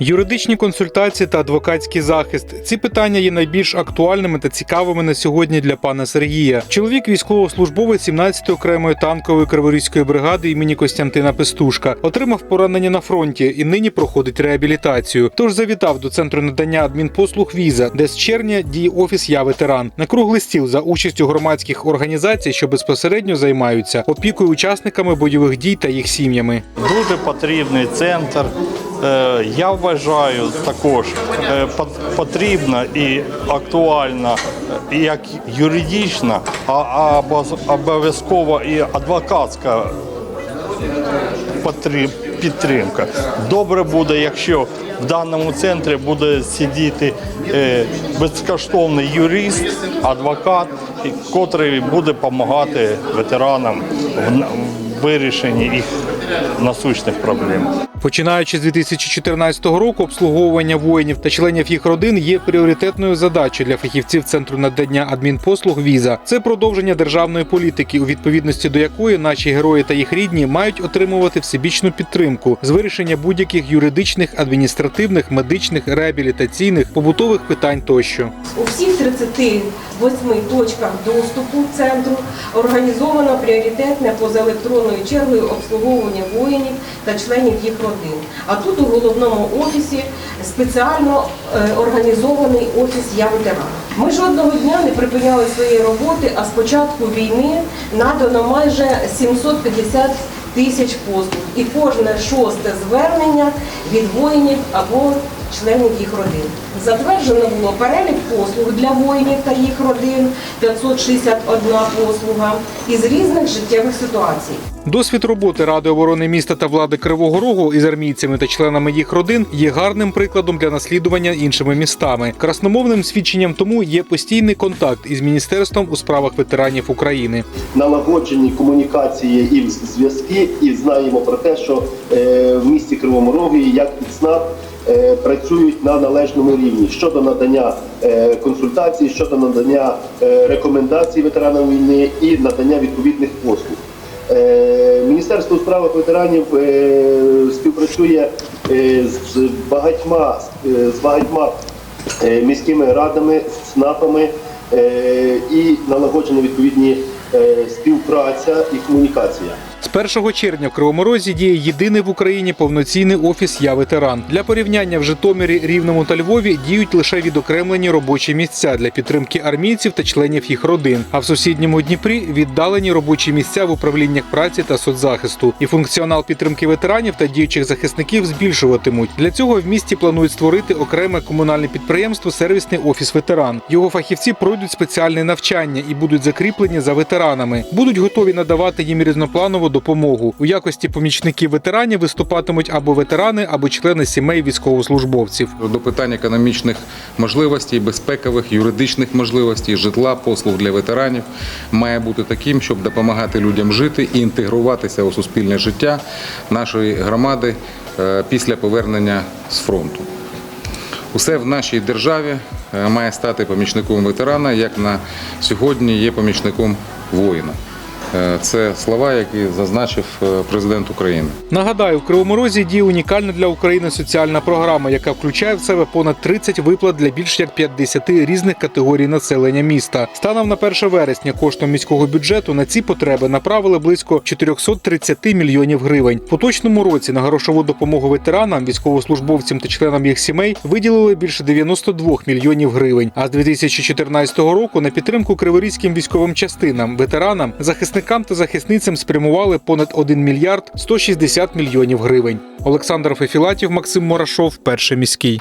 Юридичні консультації та адвокатський захист ці питання є найбільш актуальними та цікавими на сьогодні для пана Сергія. Чоловік військовослужбовець 17-ї окремої танкової криворізької бригади імені Костянтина Пестушка, отримав поранення на фронті і нині проходить реабілітацію. Тож завітав до центру надання адмінпослуг Віза, де з червня діє офіс Я ветеран на круглий стіл за участю громадських організацій, що безпосередньо займаються опікою учасниками бойових дій та їх сім'ями. Дуже потрібний центр. Е, Я вважаю також е, потрібна і актуальна е, як юридична, а обов'язково і адвокатська підтримка. Добре буде, якщо в даному центрі буде сидіти безкоштовний юрист, адвокат, котрий буде допомагати ветеранам в вирішенні їх насущних проблем. Починаючи з 2014 року, обслуговування воїнів та членів їх родин є пріоритетною задачею для фахівців центру надання адмінпослуг Віза. Це продовження державної політики, у відповідності до якої наші герої та їх рідні мають отримувати всебічну підтримку з вирішення будь-яких юридичних, адміністративних, медичних, реабілітаційних, побутових питань тощо. У всіх 38 точках доступу центру організовано пріоритетне позаелектронною чергою обслуговування воїнів та членів їх родин. А тут у головному офісі спеціально е, організований офіс Я. Ми жодного дня не припиняли своєї роботи, а з початку війни надано майже 750 тисяч послуг. І кожне шосте звернення від воїнів або членів їх родин. Затверджено було перелік послуг для воїнів та їх родин 561 послуга із різних життєвих ситуацій. Досвід роботи Ради оборони міста та влади Кривого Рогу із армійцями та членами їх родин є гарним прикладом для наслідування іншими містами. Красномовним свідченням тому є постійний контакт із міністерством у справах ветеранів України. налагоджені комунікації і зв'язки, і знаємо про те, що е, в місті Кривому Рогі як ЦНАП е, працюють на належному рівні щодо надання е, консультацій, щодо надання рекомендацій ветеранам війни і надання відповідних послуг. Міністерство у справах ветеранів е, співпрацює е, з багатьма е, з багатьма міськими радами, СНАПами і налагоджена відповідні співпраця і комунікація. З 1 червня в Кривому Розі діє єдиний в Україні повноцінний офіс Я ветеран. Для порівняння в Житомирі, Рівному та Львові діють лише відокремлені робочі місця для підтримки армійців та членів їх родин. А в сусідньому Дніпрі віддалені робочі місця в управліннях праці та соцзахисту. І функціонал підтримки ветеранів та діючих захисників збільшуватимуть. Для цього в місті планують створити окреме комунальне підприємство Сервісний офіс ветеран. Його фахівці пройдуть спеціальне навчання і будуть закріплені за ветеранами. Будуть готові надавати їм різнопланову допомогу. У якості помічників ветеранів виступатимуть або ветерани, або члени сімей військовослужбовців. До питань економічних можливостей, безпекових, юридичних можливостей, житла, послуг для ветеранів має бути таким, щоб допомагати людям жити і інтегруватися у суспільне життя нашої громади е, після повернення з фронту. Усе в нашій державі е, має стати помічником ветерана, як на сьогодні є помічником воїна. Е, Це слова, які зазначив е, президент України. Нагадаю, в Кривому Розі діє унікальна для України соціальна програма, яка включає в себе понад 30 виплат для більш як 50 різних категорій населення міста. Станом на 1 вересня коштом міського бюджету на ці потреби направили близько 430 мільйонів гривень. В поточному році на грошову допомогу ветеранам, військовослужбовцям та членам їх сімей виділили більше 92 мільйонів гривень. А з 2014 року на підтримку криворізьким військовим частинам, ветеранам, захисникам та захисницям спрямували понад 1 мільярд 160 мільйонів гривень. Олександр Фефілатів, Максим Морашов, перший міський.